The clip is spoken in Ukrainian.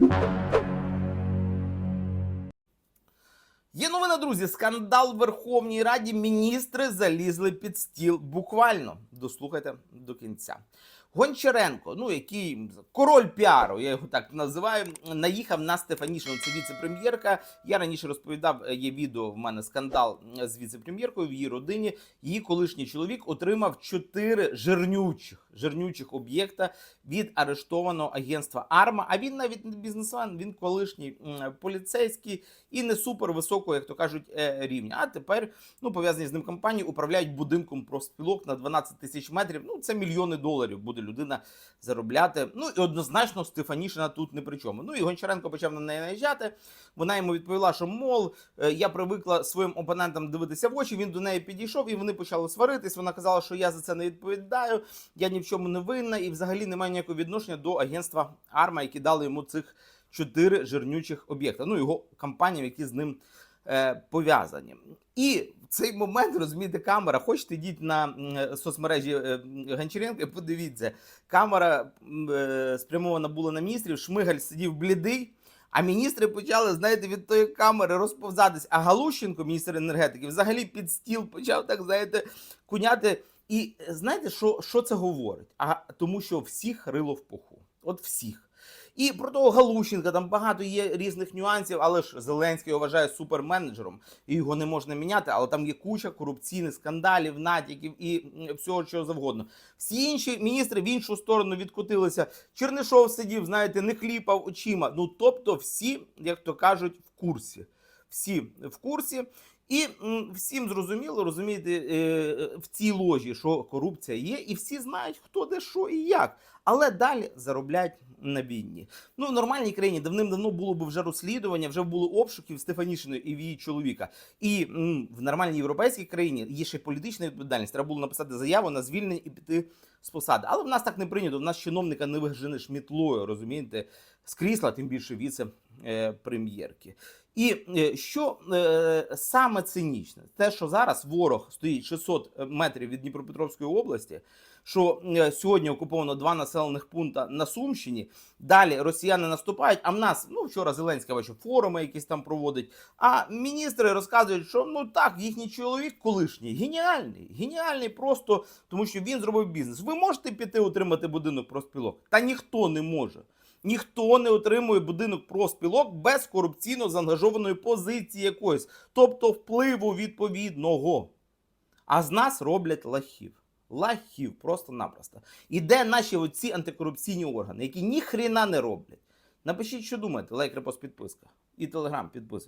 Є новина, друзі. Скандал в Верховній Раді. Міністри залізли під стіл. Буквально дослухайте до кінця. Гончаренко, ну який король піару, я його так називаю, наїхав на Стефанішину. Це віце-прем'єрка. Я раніше розповідав, е, є відео в мене скандал е, з віце-прем'єркою в її родині. Її колишній чоловік отримав чотири жирнючих жирнючих об'єкта від арештованого агентства Арма. А він навіть не бізнесмен, він колишній поліцейський і не супер високого, як то кажуть, е, рівня. А тепер ну пов'язані з ним компанії управляють будинком профспілок на 12 тисяч метрів. Ну це мільйони доларів буде людина заробляти. Ну і однозначно Стефанішина тут не при чому. Ну і Гончаренко почав на неї наїжджати. Вона йому відповіла, що мол, е, я привикла своїм опонентам дивитися в очі. Він до неї підійшов і вони почали сваритись. Вона казала, що я за це не відповідаю. Я ні чому не винна і взагалі немає ніякого відношення до агентства Арма, які дали йому цих чотири жирнючих об'єкта. Ну його компаніям, які з ним е, пов'язані. І в цей момент розумієте, камера. Хочете йдіть на соцмережі е, Гончаренка подивіться. Камера е, спрямована була на міністрів. Шмигаль сидів блідий. А міністри почали, знаєте, від тої камери розповзатись. А Галущенко, міністр енергетики, взагалі під стіл почав так, знаєте, куняти. І е, знаєте, що, що це говорить? А тому, що всіх рило в пуху. От всіх. І про того Галущенка там багато є різних нюансів, але ж Зеленський його вважає суперменеджером, і його не можна міняти. Але там є куча корупційних скандалів, натяків і всього чого завгодно. Всі інші міністри в іншу сторону відкотилися. Чернишов сидів, знаєте, не хліпав очима. Ну тобто, всі, як то кажуть, в курсі. Всі в курсі. І всім зрозуміло, розумієте, е, в цій ложі, що корупція є, і всі знають, хто де що і як. Але далі заробляють на бідні. Ну, в нормальній країні давним-давно було б вже розслідування, вже були обшуки в Стефанішиної і її чоловіка. І м, в нормальній європейській країні є ще політична відповідальність. Треба було написати заяву на звільнення і піти з посади. Але в нас так не прийнято. В нас чиновника не виженеш мітлою, розумієте, з крісла, тим більше віце-прем'єрки. І е, що е, саме цинічне, те, що зараз ворог стоїть 600 метрів від Дніпропетровської області, що е, сьогодні окуповано два населених пункти на Сумщині. Далі росіяни наступають. А в нас ну вчора Зеленський бачив форуми, якісь там проводить. А міністри розказують, що ну так, їхній чоловік колишній геніальний, геніальний просто тому, що він зробив бізнес. Ви можете піти отримати будинок профспілок? Та ніхто не може. Ніхто не отримує будинок профспілок без корупційно заангажованої позиції якоїсь, тобто впливу відповідного. А з нас роблять лахів. Лахів просто-напросто. І де наші оці антикорупційні органи, які ніхрена не роблять? Напишіть, що думаєте, лайк, репост, підписка. І телеграм підписуйтесь.